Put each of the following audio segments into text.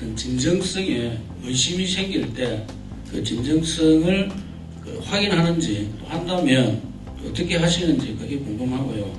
어떤 진정성에 의심이 생길 때 그 진정성을 그 확인하는지 또 한다면 어떻게 하시는지 그게 궁금하고요.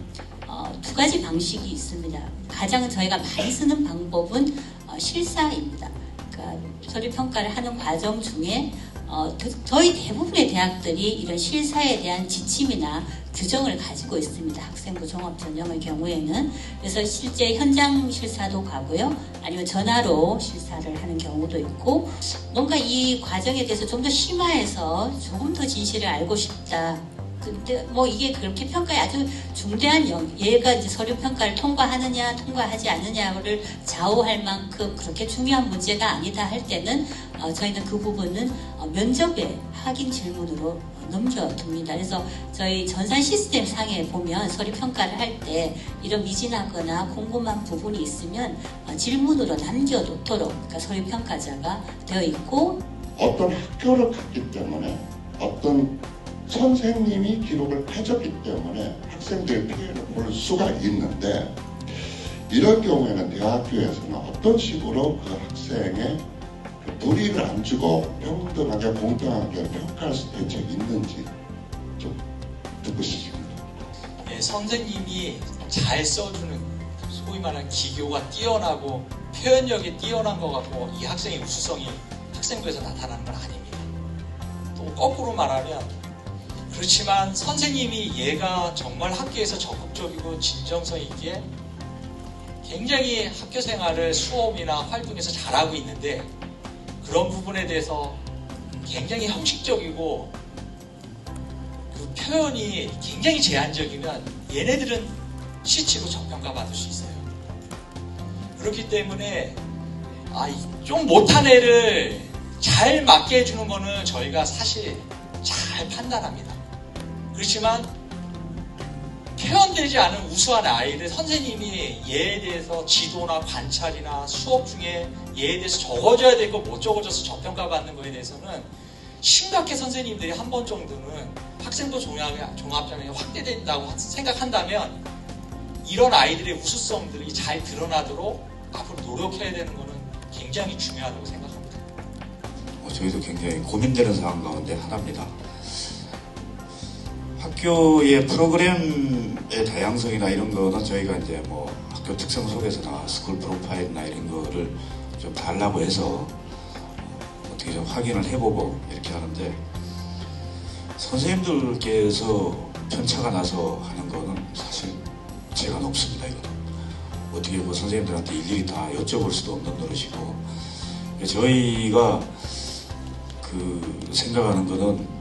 어, 두 가지 방식이 있습니다. 가장 저희가 많이 쓰는 방법은 어, 실사입니다. 그러니까 서류 평가를 하는 과정 중에 어, 그- 저희 대부분의 대학들이 이런 실사에 대한 지침이나 규정을 가지고 있습니다. 학생부 종합 전형의 경우에는 그래서 실제 현장 실사도 가고요, 아니면 전화로 실사를 하는 경우도 있고 뭔가 이 과정에 대해서 좀 더 심화해서 조금 더 진실을 알고 싶다. 근데 뭐 이게 그렇게 평가에 아주 중대한 영, 얘가 이제 서류 평가를 통과하느냐 통과하지 않느냐를 좌우할 만큼 그렇게 중요한 문제가 아니다 할 때는 어, 저희는 그 부분은 어, 면접에 확인 질문으로 넘겨둡니다. 그래서 저희 전산 시스템 상에 보면 서류 평가를 할 때 이런 미진하거나 궁금한 부분이 있으면 어, 질문으로 남겨놓도록 그러니까 서류 평가자가 되어 있고 어떤 학교를 갔기 때문에 어떤 선생님이 기록을 해줬기 때문에 학생들의 피해를 볼 수가 있는데 이럴 경우에는 대학교에서는 어떤 식으로 그 학생의 그 불이익을 안 주고 평등하게 공평하게 평가할 수 대책이 있는지 좀 듣고 싶습니다. 예, 선생님이 잘 써주는 소위 말하는 기교가 뛰어나고 표현력이 뛰어난 것 같고 이 학생의 우수성이 학생부에서 나타나는 건 아닙니다. 또 거꾸로 말하면 그렇지만 선생님이 얘가 정말 학교에서 적극적이고 진정성 있게 굉장히 학교 생활을 수업이나 활동에서 잘하고 있는데 그런 부분에 대해서 굉장히 형식적이고 그 표현이 굉장히 제한적이면 얘네들은 시치고 저평가 받을 수 있어요. 그렇기 때문에 아, 이좀 못한 애를 잘 맞게 해주는 거는 저희가 사실 잘 판단합니다. 그렇지만 표현되지 않은 우수한 아이를 선생님이 얘에 대해서 지도나 관찰이나 수업 중에 얘에 대해서 적어줘야 될 거 못 적어줘서 저평가 받는 거에 대해서는 심각해 선생님들이 한 번 정도는 학생부 종합, 종합전형이 확대된다고 생각한다면 이런 아이들의 우수성들이 잘 드러나도록 앞으로 노력해야 되는 거는 굉장히 중요하다고 생각합니다. 어, 저희도 굉장히 고민되는 상황 가운데 하나입니다. 학교의 프로그램의 다양성이나 이런 거는 저희가 이제 뭐 학교 특성 속에서나 스쿨 프로파일이나 이런 거를 좀 달라고 해서 어, 어떻게 좀 확인을 해보고 이렇게 하는데 선생님들께서 편차가 나서 하는 거는 사실 제가 높습니다. 이거는 어떻게 뭐 선생님들한테 일일이 다 여쭤볼 수도 없는 노릇이고 저희가 그 생각하는 거는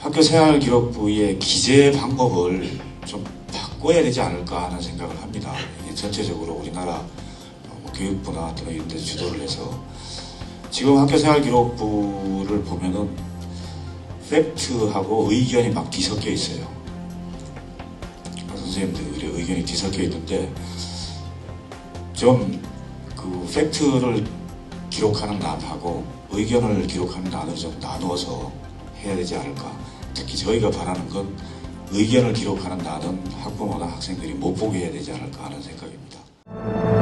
학교 생활 기록부의 기재 방법을 좀 바꿔야 되지 않을까 하는 생각을 합니다. 전체적으로 우리나라 어, 뭐 교육부나 이런 데 주도를 해서 지금 학교 생활 기록부를 보면은 팩트하고 의견이 막 뒤섞여 있어요. 선생님들의 의견이 뒤섞여 있는데 좀 그 팩트를 기록하는 난하고 의견을 기록하는 난을 좀 나누어서 해야 되지 않을까. 특히 저희가 바라는 건 의견을 기록하는 난은 학부모나 학생들이 못 보게 해야 되지 않을까 하는 생각입니다.